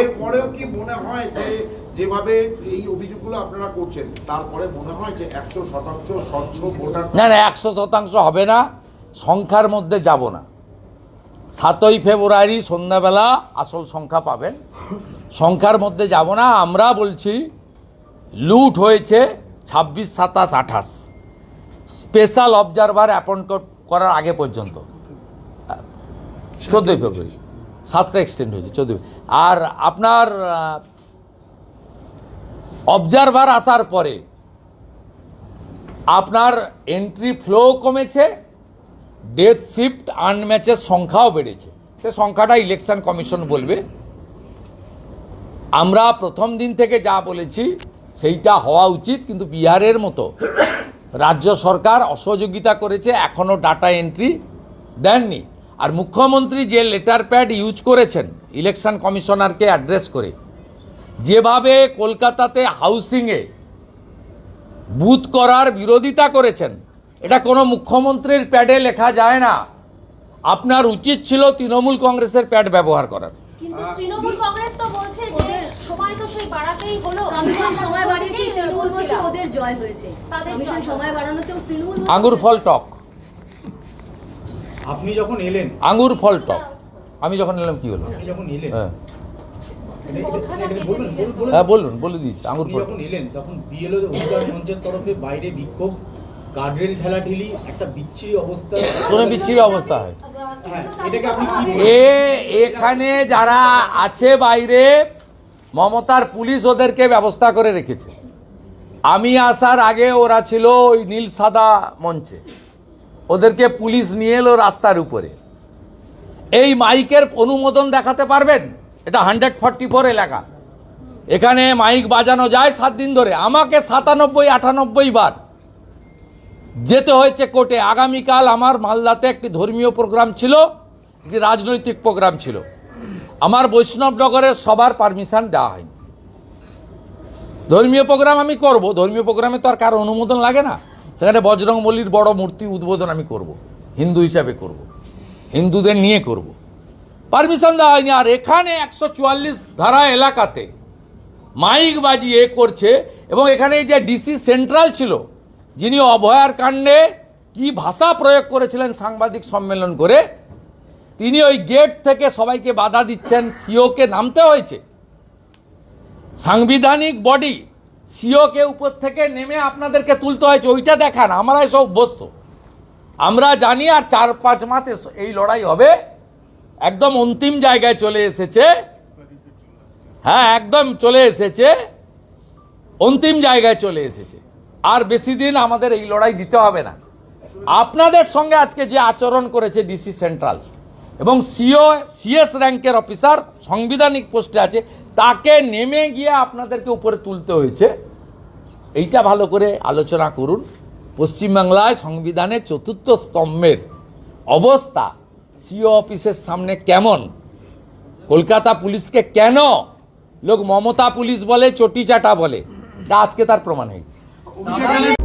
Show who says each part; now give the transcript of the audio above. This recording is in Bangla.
Speaker 1: এরপরেও কি মনে হয় যে যেভাবে এই অভিযোগগুলো আপনারা করছেন তারপরে মনে হয় যে একশো শতাংশ স্বচ্ছ ভোটার
Speaker 2: না না একশো শতাংশ হবে না সংখ্যার মধ্যে যাব না। সাতই ফেব্রুয়ারি সন্ধ্যাবেলা আসল সংখ্যা পাবেন। সংখ্যার মধ্যে যাব না আমরা বলছি লুট হয়েছে ছাব্বিশ সাতাশ আঠাশ। স্পেশাল অবজারভার অ্যাপয়েন্ট করার আগে পর্যন্ত। চোদ্দোই ফেব্রুয়ারি। সাতটা এক্সটেন্ড হয়েছে চোদ্দোই আর আপনার অবজারভার আসার পরে আপনার এন্ট্রি ফ্লো কমেছে ডেথ শিফট আনম্যাচের সংখ্যাও বেড়েছে। সে সংখ্যাটা ইলেকশন কমিশন বলবে। আমরা প্রথম দিন থেকে যা বলেছি, সেইটা হওয়া উচিত, কিন্তু বিহারের মতো রাজ্য সরকার অসহযোগিতা করেছে এখনও ডাটা এন্ট্রি দেননি। আর মুখ্যমন্ত্রী যে লেটার প্যাড ইউজ করেছেন ইলেকশন কমিশনারকে অ্যাড্রেস করে যেভাবে কলকাতাতে হাউসিংয়ে বুথ করার বিরোধিতা করেছেন এটা কোনো মুখ্যমন্ত্রীর প্যাডে লেখা যায় না। আপনার উচিত ছিল তৃণমূল কংগ্রেসের প্যাড ব্যবহার করার।
Speaker 3: কিন্তু তৃণমূল কংগ্রেস তো বলছে যে সময় তো সেই বাড়াতেই হলো।
Speaker 4: কমিশন সময় বাড়িয়েছে
Speaker 3: থেকেই
Speaker 4: তৃণমূল বলছে
Speaker 3: বলছিলাম।
Speaker 4: ওদের জয় হয়েছে।
Speaker 3: তাদের
Speaker 4: কমিশন
Speaker 3: জয়।
Speaker 4: সময় বাড়ানোতেও তৃণমূল বলছে
Speaker 2: আঙ্গুর ফল টক।
Speaker 5: আপনি যখন এলেন
Speaker 2: আঙ্গুর ফল টক। আমি যখন এলাম কি হলো?
Speaker 5: আপনি যখন এলেন
Speaker 2: হ্যাঁ। হ্যাঁ বলুন বলে দিচ্ছি আঙ্গুর ফল
Speaker 5: যখন এলেন তখন বিএলও অধিকার মঞ্চের তরফে বাইরে বিক্ষোভ গার্ডরেল ঠেলাঠেলি একটা বিচ্ছিরি অবস্থা।
Speaker 2: কোনো বিচ্ছিরি অবস্থা হয়।
Speaker 5: হ্যাঁ?
Speaker 2: এ এখানে যারা আছে বাইরে মমতার পুলিশ ওদেরকে ব্যবস্থা করে রেখেছে। আমি আসার আগে ওরা ছিল ওই নীল সাদা মঞ্চে। ওদেরকে পুলিশ নিয়ে এলো রাস্তার উপরে। এই মাইকের অনুমোদন দেখাতে পারবেন? এটা হান্ড্রেড ফর্টি ফোর এলাকা। এখানে মাইক বাজানো যায় সাত দিন ধরে। আমাকে সাতানব্বই, আটানব্বই বার যেতে হয়েছে কোর্টে। আগামীকাল আমার মালদাতে একটি ধর্মীয় প্রোগ্রাম ছিল, একটি রাজনৈতিক প্রোগ্রাম ছিল। আমার বৈষ্ণবনগরের সবার পারমিশন দেওয়া হয়নি। ধর্মীয় প্রোগ্রাম আমি করব। ধর্মীয় প্রোগ্রামে তো আর কারও অনুমোদন লাগে না। সেখানে বজরংবলির বড় মূর্তি উদ্বোধন আমি করব, হিন্দু হিসাবে করব, হিন্দুদের নিয়ে করব। পারমিশন দেওয়া হয়নি, আর এখানে একশো চুয়াল্লিশ ধারা এলাকাতে মাইক বাজিয়ে করছে, এবং এখানে যে ডিসি সেন্ট্রাল ছিল, যিনি অভয়ার কাণ্ডে কি ভাষা প্রয়োগ করেছিলেন সাংবাদিক সম্মেলন করে, তিনি ওই গেট থেকে সবাইকে বাধা দিচ্ছেন, সিওকে নামতে হয়েছে। সাংবিধানিক বডি সিওকে উপর থেকে নেমে আপনাদেরকে তুলতে হয়েছে ওইটা দেখান আমরা সব অভ্যস্ত আমরা জানি আর চার পাঁচ মাসে এই লড়াই হবে। একদম অন্তিম জায়গায় চলে এসেছে। হ্যাঁ একদম চলে এসেছে। অন্তিম জায়গায় চলে এসেছে। আর বেশি দিন আমাদের এই লড়াই দিতে হবে না। আপনাদের সঙ্গে আজকে যে আচরণ করেছে ডিসি সেন্ট্রাল এবং সিও, সিএস র্যাঙ্কের অফিসার, সাংবিধানিক পোস্টে আছে, তাকে নেমে গিয়ে আপনাদেরকে উপরে তুলতে হয়েছে। এইটা ভালো করে আলোচনা করুন। পশ্চিমবাংলায় সংবিধানের চতুর্থ স্তম্ভের অবস্থা সিও অফিসের সামনে কেমন? কলকাতা পুলিশকে কেন লোক মমতা পুলিশ বলে চটি চাটা বলে আজকে তার প্রমাণ হয়েছে